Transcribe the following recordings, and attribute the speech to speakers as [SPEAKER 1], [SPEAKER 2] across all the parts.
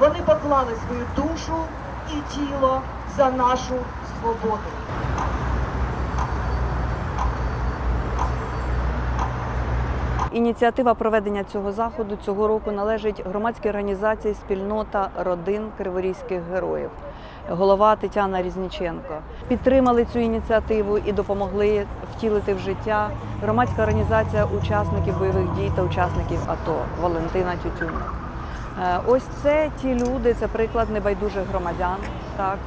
[SPEAKER 1] Вони поклали свою душу і тіло за нашу свободу.
[SPEAKER 2] Ініціатива проведення цього заходу цього року належить громадській організації Спільнота родин криворізьких героїв. Голова Тетяна Різніченко підтримали цю ініціативу і допомогли втілити в життя громадська організація учасників бойових дій та учасників АТО Валентина Тютюнник. Е, Ось це ті люди, це приклад небайдужих громадян, так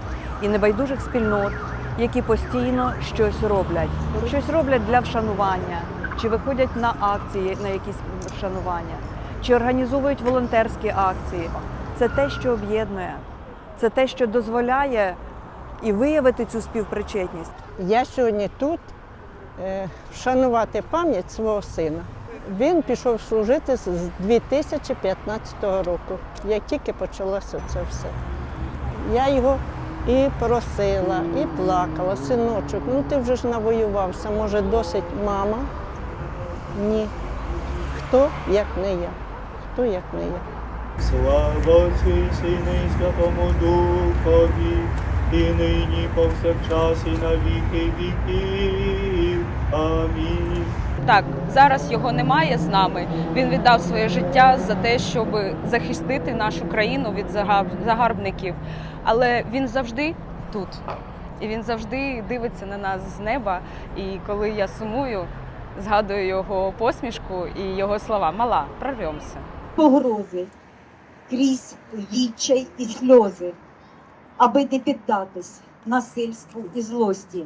[SPEAKER 2] і небайдужих спільнот, які постійно щось роблять, щось роблять для вшанування, чи виходять на акції на якісь вшанування, чи організовують волонтерські акції. Це те, що об'єднує, це те, що дозволяє і виявити цю співпричетність.
[SPEAKER 3] Я сьогодні тут е, вшанувати пам'ять свого сина. Він пішов служити з 2015 року, як тільки почалося це все. Я його і просила, і плакала, синочок, ну ти вже ж навоювався, може досить мама? Ні. Хто як не я? Хто як не я?
[SPEAKER 4] Слава і Святому Духові, і нині повсякчас і на віки віків. Амінь.
[SPEAKER 5] Так, зараз його немає з нами. Він віддав своє життя за те, щоб захистити нашу країну від загарбників. Але він завжди тут. І він завжди дивиться на нас з неба. І коли я сумую, згадую його посмішку і його слова Мала, прорвемося.
[SPEAKER 6] погрози, крізь відчай і сльози, аби не піддатись насильству і злості,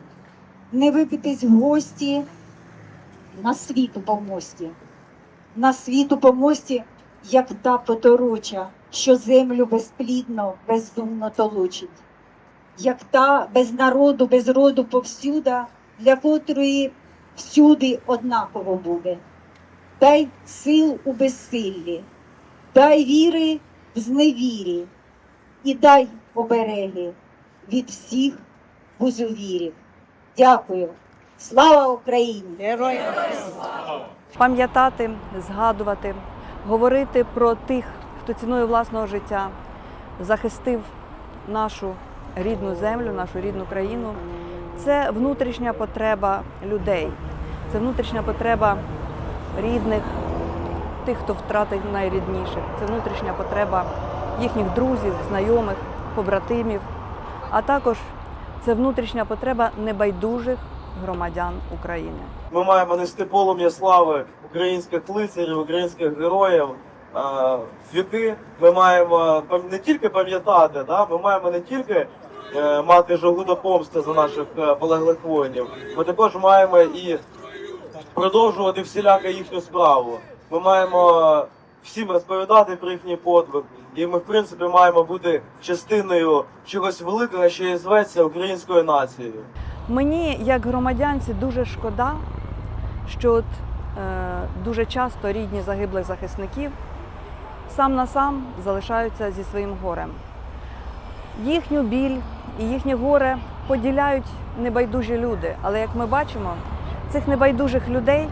[SPEAKER 6] не випитись в гості на світу помості, на світу помості, як та потороча, що землю безплідно, бездумно толочить, як та без народу, без роду повсюда, для котрої всюди однаково буде. Дай сил у безсиллі, дай віри в зневірі і дай обереги від всіх бузовірів. Дякую. Слава Україні!
[SPEAKER 3] Героям!
[SPEAKER 2] пам'ятати, згадувати, говорити про тих, хто ціною власного життя захистив нашу рідну землю, нашу рідну країну. Це внутрішня потреба людей, це внутрішня потреба рідних, тих, хто втратив найрідніших. Це внутрішня потреба їхніх друзів, знайомих, побратимів, а також це внутрішня потреба небайдужих громадян України.
[SPEAKER 4] Ми маємо нести полум'я слави українських лицарів, українських героїв. віки ми маємо не тільки пам'ятати, да? ми маємо не тільки е, мати жагу до помсти за наших е, полеглих воїнів, ми також маємо і продовжувати всіляко їхню справу. Ми маємо всім розповідати про їхній подвиг, і ми, в принципі, маємо бути частиною чогось великого, що і зветься українською нацією.
[SPEAKER 2] Мені, як громадянці, дуже шкода, що от, е, дуже часто рідні загиблих захисників сам на сам залишаються зі своїм горем. Їхню біль і їхнє горе поділяють небайдужі люди. Але як ми бачимо, цих небайдужих людей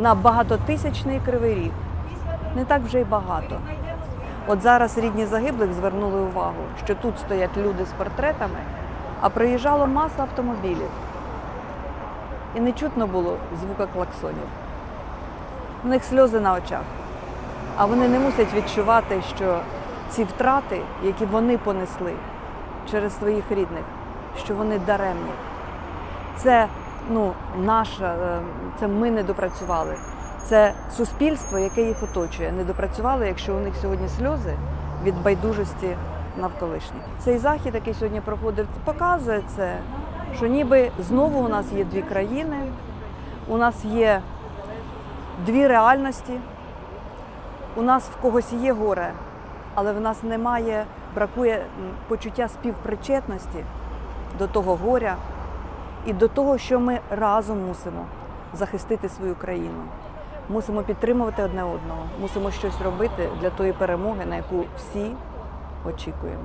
[SPEAKER 2] на багатотисячний кривий ріг не так вже й багато. От зараз рідні загиблих звернули увагу, що тут стоять люди з портретами, а приїжджала маса автомобілів. І не чутно було звука клаксонів. У них сльози на очах. А вони не мусять відчувати, що ці втрати, які вони понесли через своїх рідних, що вони даремні. Це ну, наша, е, це ми не допрацювали. Це суспільство, яке їх оточує, не допрацювало, якщо у них сьогодні сльози від байдужості навколишніх. Цей захід, який сьогодні проходив, показує це, що ніби знову у нас є дві країни, у нас є дві реальності, у нас в когось є горе, але в нас немає, бракує почуття співпричетності до того горя і до того, що ми разом мусимо захистити свою країну. Мусимо підтримувати одне одного, мусимо щось робити для тої перемоги, на яку всі очікуємо.